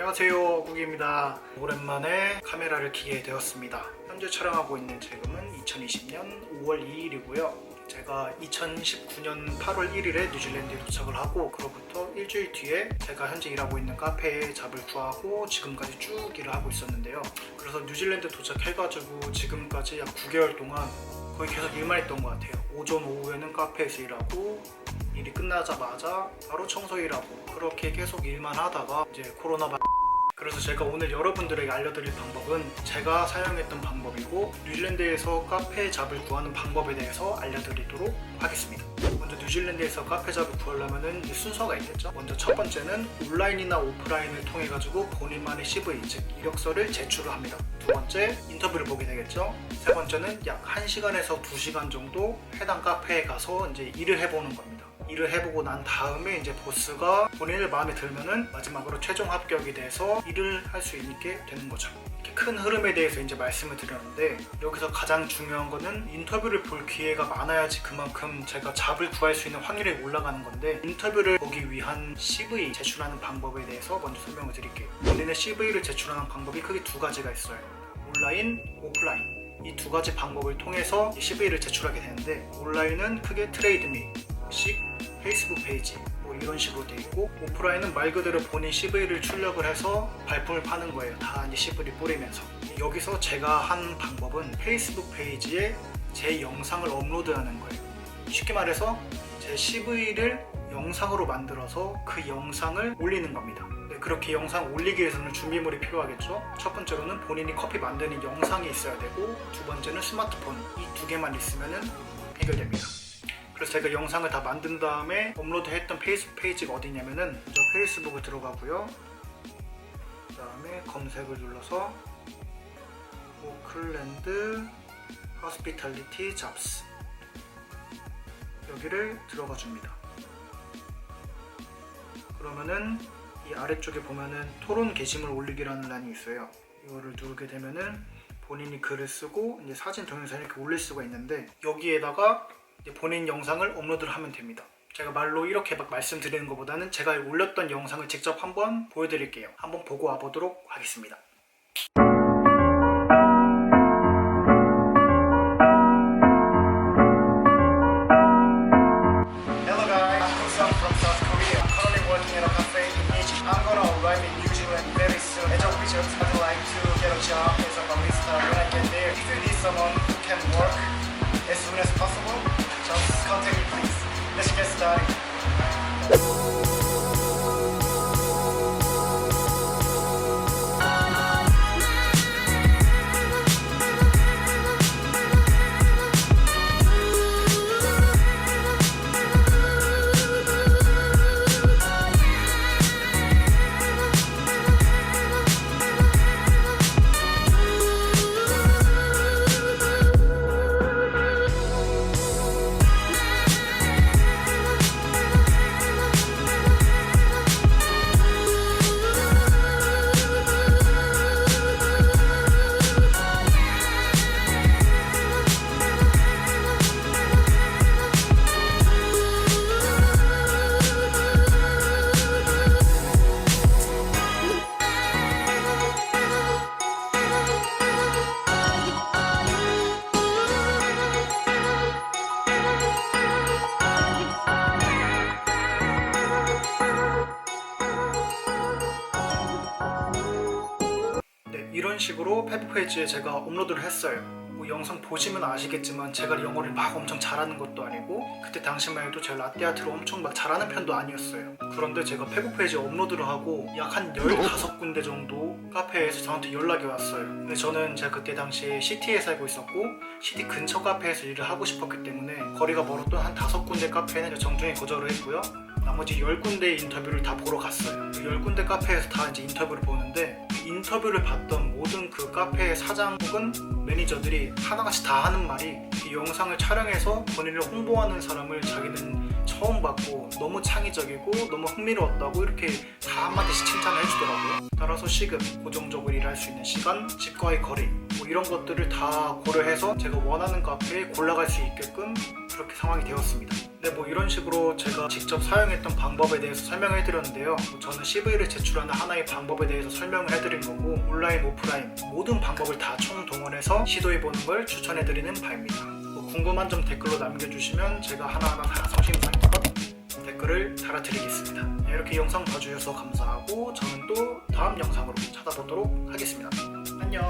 안녕하세요 국입니다. 오랜만에 카메라를 켜게 되었습니다. 현재 촬영하고 있는 지금은 2020년 5월 2일이고요. 제가 2019년 8월 1일에 뉴질랜드에 도착을 하고 그로부터 일주일 뒤에 제가 현재 일하고 있는 카페에 잡을 구하고 지금까지 쭉 일을 하고 있었는데요. 그래서 뉴질랜드 도착해가지고 지금까지 약 9개월 동안 거의 계속 일만 했던 것 같아요. 오전 오후에는 카페에서 일하고 일이 끝나자마자 바로 청소 일하고 그렇게 계속 일만 하다가 이제 코로나 바... 그래서 제가 오늘 여러분들에게 알려드릴 방법은 제가 사용했던 방법이고 뉴질랜드에서 카페 잡을 구하는 방법에 대해서 알려드리도록 하겠습니다. 먼저 뉴질랜드에서 카페 잡을 구하려면 순서가 있겠죠. 먼저 첫 번째는 온라인이나 오프라인을 통해 가지고 본인만의 CV 즉 이력서를 제출을 합니다. 두 번째 인터뷰를 보게 되겠죠. 세 번째는 약 1시간에서 2시간 정도 해당 카페에 가서 이제 일을 해보는 겁니다. 일을 해보고 난 다음에 이제 보스가 본인을 마음에 들면은 마지막으로 최종 합격이 돼서 일을 할 수 있게 되는 거죠. 큰 흐름에 대해서 이제 말씀을 드렸는데 여기서 가장 중요한 거는 인터뷰를 볼 기회가 많아야지 그만큼 제가 잡을 구할 수 있는 확률이 올라가는 건데 인터뷰를 보기 위한 CV 제출하는 방법에 대해서 먼저 설명을 드릴게요. 본인의 CV를 제출하는 방법이 크게 두 가지가 있어요. 온라인, 오프라인. 이 두 가지 방법을 통해서 CV를 제출하게 되는데 온라인은 크게 트레이드미, 식, 페이스북 페이지 뭐 이런 식으로 돼 있고 오프라인은 말 그대로 본인 CV를 출력을 해서 발품을 파는 거예요. 다 이제 CV를 뿌리면서 여기서 제가 한 방법은 페이스북 페이지에 제 영상을 업로드하는 거예요. 쉽게 말해서 제 CV를 영상으로 만들어서 그 영상을 올리는 겁니다. 네, 그렇게 영상 올리기 위해서는 준비물이 필요하겠죠. 첫 번째로는 본인이 커피 만드는 영상이 있어야 되고 두 번째는 스마트폰 이 두 개만 있으면 해결됩니다. 그래서 제가 영상을 다 만든 다음에 업로드 했던 페이스북 페이지가 어디냐면은 먼저 페이스북을 들어가고요. 그 다음에 검색을 눌러서 오클랜드 호스피탈리티 잡스 여기를 들어가 줍니다. 그러면은 이 아래쪽에 보면은 토론 게시물 올리기라는 란이 있어요. 이거를 누르게 되면은 본인이 글을 쓰고 이제 사진 동영상 이렇게 올릴 수가 있는데 여기에다가 본인 영상을 업로드를 하면 됩니다. 제가 말로 이렇게 막 말씀드리는 것보다는 제가 올렸던 영상을 직접 한번 보여드릴게요. 한번 보고 와보도록 하겠습니다. 식으로 페북 페이지에 제가 업로드를 했어요. 뭐 영상 보시면 아시겠지만 제가 영어를 막 엄청 잘하는 것도 아니고 그때 당시만 해도 제가 라떼아트를 엄청 막 잘하는 편도 아니었어요. 그런데 제가 페북 페이지에 업로드를 하고 약 한 15군데 정도 카페에서 저한테 연락이 왔어요. 근데 저는 제가 그때 당시에 시티에 살고 있었고 시티 근처 카페에서 일을 하고 싶었기 때문에 거리가 멀었던 한 5군데 카페는 정중히 거절을 했고요. 나머지 10군데 인터뷰를 다 보러 갔어요. 그 10군데 카페에서 다 이제 인터뷰를 보는데 인터뷰를 봤던 모든 그 카페의 사장 혹은 매니저들이 하나같이 다 하는 말이 이 영상을 촬영해서 본인을 홍보하는 사람을 자기는 처음 봤고 너무 창의적이고 너무 흥미로웠다고 이렇게 다 한마디씩 칭찬을 해주더라고요. 따라서 시급, 고정적으로 일할 수 있는 시간, 집과의 거리 뭐 이런 것들을 다 고려해서 제가 원하는 카페에 골라갈 수 있게끔 그렇게 상황이 되었습니다. 네, 뭐 이런 식으로 제가 직접 사용했던 방법에 대해서 설명해 드렸는데요. 저는 CV를 제출하는 하나의 방법에 대해서 설명을 해 드린 거고 온라인, 오프라인 모든 방법을 다 총동원해서 시도해 보는 걸 추천해 드리는 바입니다. 궁금한 점 댓글로 남겨주시면 제가 하나하나 다 성심성의껏 댓글을 달아드리겠습니다. 네, 이렇게 영상 봐주셔서 감사하고 저는 또 다음 영상으로 찾아보도록 하겠습니다. 안녕